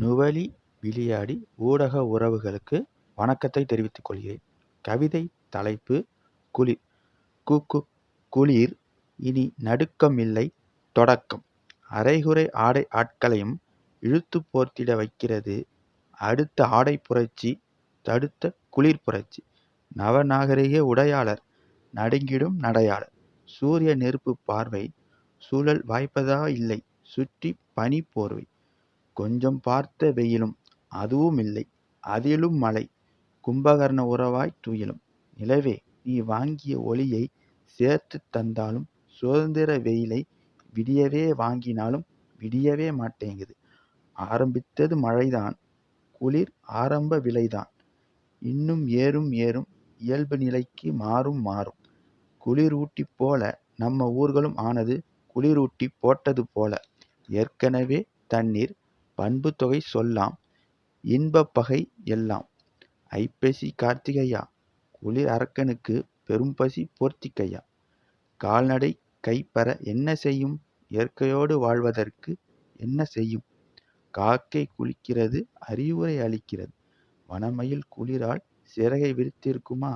நுவலி விளையாடி ஊடக உறவுகளுக்கு வணக்கத்தை தெரிவித்துக் கொள்கிறேன். கவிதை தலைப்பு குளிர் கு கு குளிர் இனி நடுக்கம் இல்லை தொடக்கம். அரைகுறை ஆடை ஆட்களையும் இழுத்து போர்த்திட வைக்கிறது அடுத்த ஆடைப் புரட்சி தடுத்த குளிர் புரட்சி. நவநாகரிக உடையாளர் நடுங்கிடும் நடையாளர். சூரிய நெருப்பு பார்வை சூழல் வாய்ப்பதா இல்லை சுற்றி பனி போர்வை. கொஞ்சம் பார்த்த வெயிலும் அதுவுமில்லை அதிலும் மழை. கும்பகர்ண உறவாய்த் துயிலும் நிலவே நீ வாங்கிய ஒளியை சேர்த்துத் தந்தாலும் சுதந்திர வெயிலை விடியவே வாங்கினாலும் விடியவே மாட்டேங்குது. ஆரம்பித்தது மழைதான் குளிர் ஆரம்ப விலைதான் இன்னும் ஏறும் ஏறும் இயல்பு நிலைக்கு மாறும் மாறும். குளிரூட்டி போல நம்ம ஊர்களும் ஆனது குளிரூட்டி போட்டது போல. ஏற்கனவே தண்ணீர் பண்புத்தொகை சொல்லாம் இன்பப் பகை எல்லாம். ஐப்பசி கார்த்திகையா குளிர் அரக்கனுக்கு பெரும்பசி போர்த்திக்கையா. கால்நடை கைப்பற என்ன செய்யும் இயற்கையோடு வாழ்வதற்கு என்ன செய்யும். காக்கை குளிக்கிறது அறிவுரை அளிக்கிறது வனமயில் குளிரால் சிறகை விரித்திருக்குமா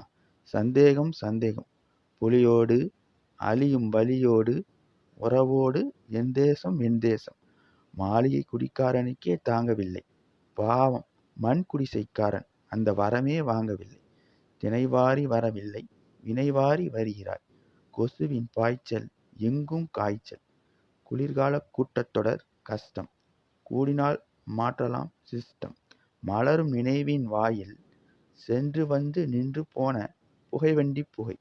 சந்தேகம் சந்தேகம். புலியோடு அழியும் வலியோடு உறவோடு என்தேசம் என்தேசம். மாளிகை குடிக்காரனுக்கே தாங்கவில்லை பாவம் மண் குடிசைக்காரன் அந்த வரமே வாங்கவில்லை. தினைவாரி வரவில்லை வினைவாரி வருகிறாய். கொசுவின் பாய்ச்சல் எங்கும் காய்ச்சல். குளிர்கால கூட்டத்தொடர் கஷ்டம் கூடினால் மாற்றலாம் சிஸ்டம். மலரும் நினைவின் வாயில் சென்று வந்து நின்று போன புகைவண்டி புகை.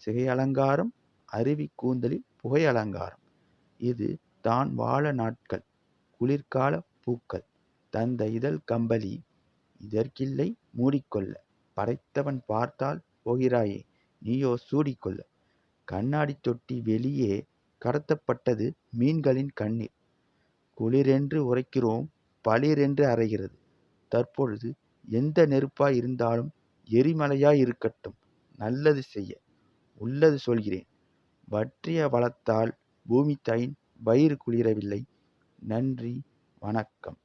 சிகை அலங்காரம் அருவி கூந்தலில் புகை அலங்காரம். இது தான் வாழ நாட்கள் குளிர்காலப் பூக்கள் தந்த இதழ் கம்பளி இதற்கில்லை மூடிக்கொள்ள. படைத்தவன் பார்த்தால் போகிறாயே நீயோ சூடிக்கொள்ள. கண்ணாடித் தொட்டி வெளியே கடத்தப்பட்டது மீன்களின் கண்ணீர். குளிரென்று உரைக்கிறோம் பளிரென்று அறைகிறது. தற்பொழுது எந்த நெருப்பாய் இருந்தாலும் எரிமலையாய் இருக்கட்டும் நல்லது செய்ய. உள்ளது சொல்கிறேன் வற்றிய வளத்தால் பூமித்தாயின் வயிறு குளிரவில்லை. நன்றி வணக்கம்.